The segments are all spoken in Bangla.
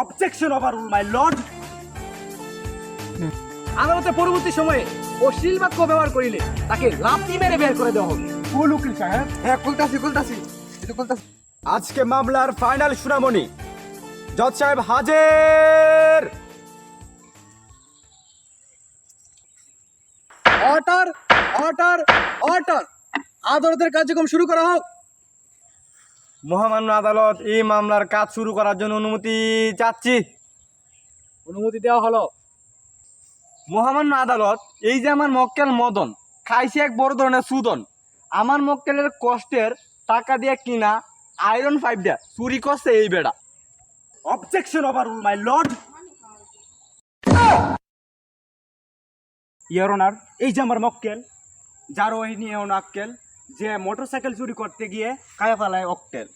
অবজেকশন ওভাররুল মাই লর্ড আদালতে পরবর্তী সময়ে অশ্লীল বাক্য ব্যবহার করিলে তাকে লাথি মেরে বের করে দেওয়া হবে। কুল উকিল সাহেব? হ্যাঁ এটা কুলতাছি আজকে মামলার ফাইনাল শুনামনি জজ সাহেব হাজির! অর্ডার অর্ডার অর্ডার আদালতের কার্যক্রম শুরু করা হোক। মহামান্য আদালত এই মামলার কাজ শুরু করার জন্য অনুমতি চাচ্ছি। অনুমতি দেওয়া হলো। মহামান্য আদালত এই যে আমার মক্কেল মদন খাইছে এক বড় ধরনের সুদন। আমার মক্কেলের কষ্টের টাকা দিয়ে কিনা আয়রন পাইপ দিয়া চুরি করছে এই বেড়া। Objection overruled my lord your honour এই যে আমার মক্কেল যার ওই নিয়ে আক্কেল যে মোটরসাইকেল চুরি করতে গিয়ে কায়া ফালায় অক্টেল।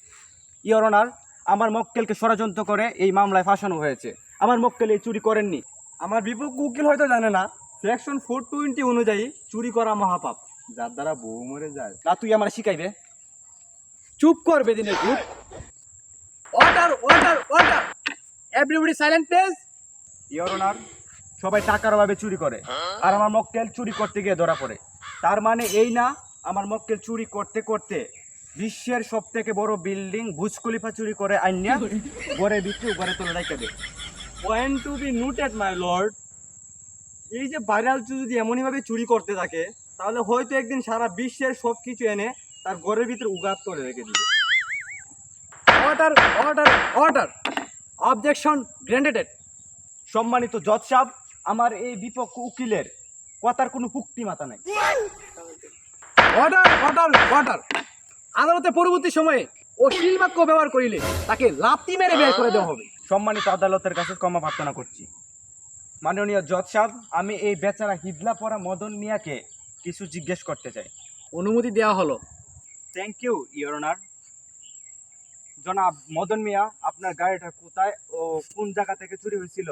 ইয়ার অনার আমার মক্কেলকে ষড়যন্ত্র করে এই মামলায় ফাঁসানো হয়েছে। আমার মক্কেল এই চুরি করেননি। আমার বিপক্ষ উকিল হয়তো জানে না সেকশন ফোর টোয়েন্টি অনুযায়ী চুরি করা মহাপাপ। যার দ্বারা বউ মরে যায়। না, তুই আমার শিখাইবে? চুপ কর বেদিনের group order order order everybody silent please honour সবাই টাকার অভাবে চুরি করে। আর আমার মক্কেল চুরি করতে গিয়ে ধরা পড়ে। তার মানে এই না আমার মক্কেল চুরি করতে করতে বিশ্বের সব থেকে বড় বিল্ডিং বুজ খলিফা চুরি করে আইনিয়া ঘরে বিক্রি ঘরে তোলে রেখে দে point to be noted my lord এই যে ভাইরাল যদি এমনইভাবে চুরি করতে থাকে তাহলে হয়তো একদিন সারা বিশ্বের সব কিছু এনে তার ঘরের ভিতরে উগাত করে রেখে দিবে। Order order order objection granted সম্মানিত জজ সাহেব আমার এই বিপক্ষ উকিলের কথার কোনো পুক্তি মাথা নাই। অর্ডার অর্ডার অর্ডার আদালতে পরবর্তী সময়ে অশ্লীল বাক্য ব্যবহার করিলে তাকে লাথি মেরে বের করে দেওয়া হবে। সম্মানিত আদালতের কাছে ক্ষমা প্রার্থনা করছি। মাননীয় জজ সাহেব আমি এই বেচারা হিদলা পরা মদন মিয়াকে কিছু জিজ্ঞেস করতে চাই। অনুমতি দেওয়া হলো। থ্যাংক ইউ ইয়োর অনার জনাব মদন মিয়া আপনার গাড়িটা কোথায় ও কোন জায়গা থেকে চুরি হয়েছিল?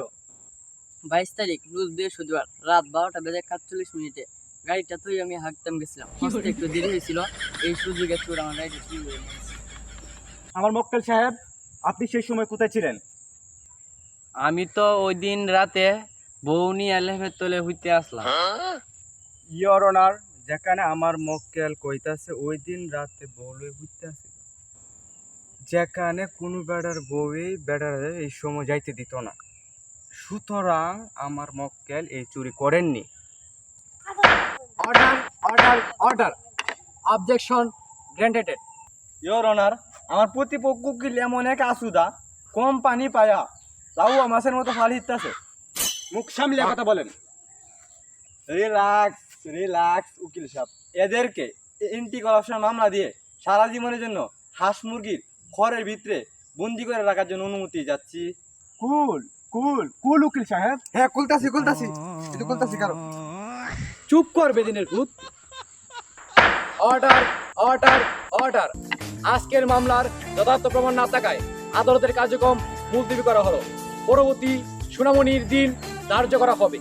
বাইশ তারিখ রোজ বৃহস্পতিবার রাত বারোটা বেজে সাতচল্লিশ মিনিটে। গাড়িটা তুই আমি হাঁকতাম গেছিলাম। একটু দেরি হয়েছিল এই সুযোগে চোর আমার গাড়িটা চুরি করে আমার মক্কেল সাহেব আপনি সেই সময় কোথায় ছিলেন? আমি তো ওই দিন রাতে বউ নিয়ে তলে হইতে আসলাম। ইয়োর অনার যেখানে আমার মক্কেল কইতাছে ওই দিন রাতে বউলে ঘুরতে আসে যেখানে কোনো বেড়ার বউই বেড়ার এই সময় যাইতে দিত না। সুতরাং আমার মক্কেল এই চুরি করেননি। Order order order. Objection granted your honour আমার প্রতিপক্ষ কি এমন এক আসুদা কম পানি পায়া। লাউয়া মাছের মতো ফাল হিটতেছে মুখ সামলে কথা বলেন। রিল্যাক্স রিল্যাক্স উকিল সাহেব। এদেরকে ইন্টি করাপশন মামলা দিয়ে সারা জীবনের জন্য হাঁস মুরগির খড়ের ভিতরে বন্দি করে রাখার জন্য অনুমতি যাচ্ছি। কুল কুল কুল উকিল সাহেব। হ্যাঁ কুলতাছি কুলতাছি। কুলতাছি কারও। চুপ কর বেদিনের ভূত। অর্ডার অর্ডার অর্ডার আজকের মামলার যথার্থ প্রমাণ না থাকায় আদালতের কার্যক্রম মুলতবি করা হলো। পরবর্তী শুনামনির দিন ধার্য করা হবে।